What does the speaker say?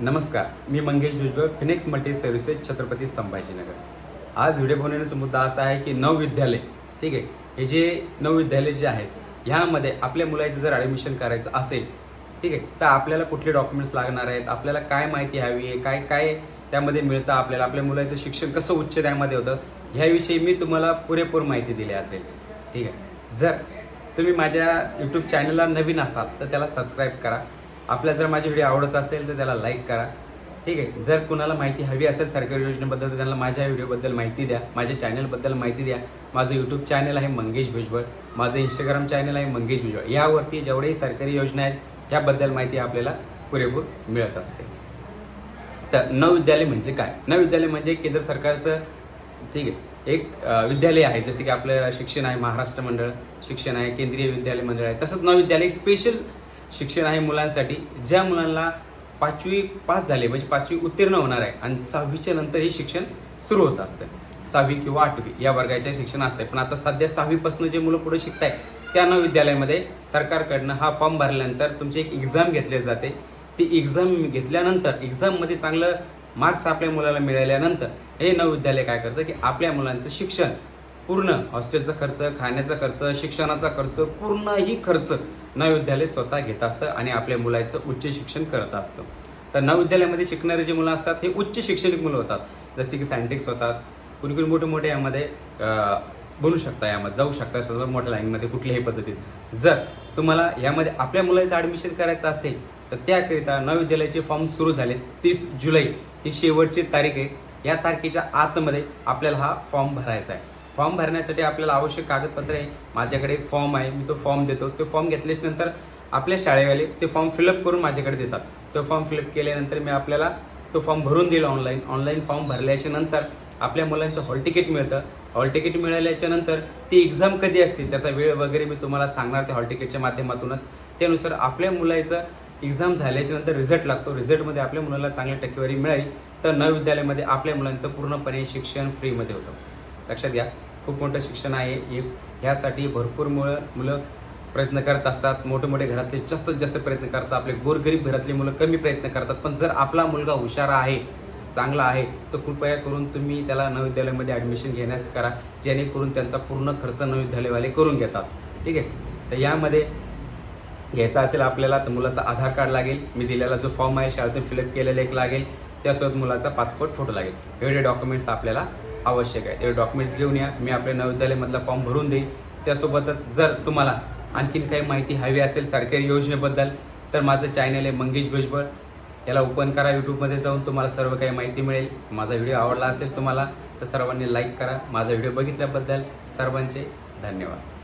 नमस्कार मी Mangesh Bhujbal Phoenix multi services Chhatrapati Sambhajinagar. आज video बनवण्याचा मुद्दा असा आहे की नव विद्यालय ठीक आहे? हे जे नव विद्यालय जे आहेत ह्यामध्ये आपल्या मुलाचं जर ॲडमिशन करायचं असेल ठीक आहे? तर आपल्याला कुठले डॉक्युमेंट्स लागणार आहेत? आपल्याला काय माहिती हवी आहे? काय काय त्यामध्ये मिळतं आपल्याला? आपल्या मुलाचं शिक्षण कसं उच्च त्यामध्ये होतं? ह्याविषयी मी तुम्हाला पुरेपूर माहिती दिली असेल ठीक आहे? जर तुम्ही माझ्या यूट्यूब चॅनलला नवीन असाल तर त्याला सबस्क्राईब करा. आपल्याला जर माझी व्हिडिओ आवडत असेल तर त्याला लाईक करा. ठीक आहे? जर कुणाला माहिती हवी असेल सरकारी योजनेबद्दल तर त्यांना माझ्या व्हिडिओबद्दल माहिती द्या. माझ्या चॅनलबद्दल माहिती द्या. माझं यूट्यूब चॅनल आहे मंगेश भुजबळ. माझं इंस्टाग्राम चॅनल आहे मंगेश भुजबळ. यावरती जेवढेही सरकारी योजना आहेत त्याबद्दल माहिती आपल्याला पुरेपूर मिळत असते. तर नवविद्यालय म्हणजे काय? नवविद्यालय म्हणजे केंद्र सरकारचं ठीक आहे एक विद्यालय आहे. जसे की आपलं शिक्षण आहे महाराष्ट्र मंडळ शिक्षण आहे केंद्रीय विद्यालय मंडळ आहे. तसंच नवविद्यालय एक स्पेशल शिक्षण आहे मुलांसाठी. ज्या मुलांना पाचवी पास झाले म्हणजे पाचवी उत्तीर्ण होणार आहे आणि सहावीच्या नंतर हे शिक्षण सुरू होत असतं. सहावी किंवा आठवी या वर्गाचे शिक्षण असते पण आता सध्या सहावीपासून जे मुलं पुढे शिकत आहेत त्या नवविद्यालयामध्ये सरकारकडनं हा फॉर्म भरल्यानंतर तुमची एक एक्झाम घेतली जाते. ती एक्झाम घेतल्यानंतर एक्झाममध्ये चांगलं मार्क्स आपल्या मुलाला मिळाल्यानंतर हे नवविद्यालय काय करतं की आपल्या मुलांचं शिक्षण पूर्ण हॉस्टेलचा खर्च खाण्याचा खर्च शिक्षणाचा खर्च पूर्णही खर्च नवविद्यालय स्वतः घेत असतं आणि आपल्या मुलाचं उच्च शिक्षण करत असतं. तर नवविद्यालयामध्ये शिकणारे जे मुलं असतात हे उच्च शैक्षणिक मुलं होतात. जसे की सायंटिस्ट होतात. कुणी कुणी मोठे मोठे यामध्ये बनू शकता यामध्ये जाऊ शकता. सर्व मोठ्या लाईनमध्ये कुठल्याही पद्धतीत. जर तुम्हाला यामध्ये आपल्या मुलाचं ॲडमिशन करायचं असेल तर त्याकरिता नवविद्यालयाचे फॉर्म सुरू झाले तीस जुलै. ही शेवटची तारीख आहे. या तारखेच्या आतमध्ये आपल्याला हा फॉर्म भरायचा आहे. फॉर्म भरण्यासाठी आपल्याला आवश्यक कागदपत्र आहे माझ्याकडे एक फॉर्म आहे मी तो फॉर्म देतो. तो फॉर्म घेतल्याच्यानंतर आपल्या शाळेवाले ते फॉर्म फिलअप करून माझ्याकडे देतात. तो फॉर्म फिलअप केल्यानंतर मी आपल्याला तो फॉर्म भरून दिला ऑनलाईन. ऑनलाईन फॉर्म भरल्याच्या नंतर आपल्या मुलांचं हॉल तिकीट मिळतं. हॉल तिकीट मिळाल्याच्या नंतर ती एक्झाम कधी असते त्याचा वेळ वगैरे मी तुम्हाला सांगणार त्या हॉल तिकीटच्या माध्यमातूनच. त्यानुसार आपल्या मुलाचं एक्झाम झाल्याच्यानंतर रिझल्ट लागतो. रिझल्टमध्ये आपल्या मुलाला चांगली टक्केवारी मिळाली तर नवविद्यालयामध्ये आपल्या मुलांचं पूर्णपणे शिक्षण फ्रीमध्ये होतं. लक्षात घ्या. खूप मोठं शिक्षण आहे. हे ह्यासाठी भरपूर मुलं मुलं प्रयत्न करत असतात. मोठे मोठे घरातले जास्तीत जास्त प्रयत्न करतात. आपले गोरगरीब घरातले मुलं कमी प्रयत्न करतात. पण जर आपला मुलगा हुशार आहे चांगला आहे तर कृपया करून तुम्ही त्याला नवविद्यालयामध्ये ॲडमिशन घेण्यास करा. जेणेकरून त्यांचा पूर्ण खर्च नवविद्यालयवाले करून घेतात. ठीक आहे? तर यामध्ये घ्यायचा असेल आपल्याला तर मुलाचा आधार कार्ड लागेल. मी दिलेला जो फॉर्म आहे शाळेतून फिलअप केलेला एक लागेल. त्यासोबत मुलाचा पासपोर्ट फोटो लागेल. एवढे डॉक्युमेंट्स आपल्याला आवश्यक आहे. ते डॉक्युमेंट्स घेऊन या. मी आपल्या नवविद्यालयामधला फॉर्म भरून देईन. त्यासोबतच जर तुम्हाला आणखीन काही माहिती हवी असेल सरकारी योजनेबद्दल तर माझं चॅनल आहे मंगेश भुजबळ. याला ओपन करा यूट्यूबमध्ये जाऊन. तुम्हाला सर्व काही माहिती मिळेल. माझा व्हिडिओ आवडला असेल तुम्हाला तर सर्वांनी लाईक करा. माझा व्हिडिओ बघितल्याबद्दल सर्वांचे धन्यवाद.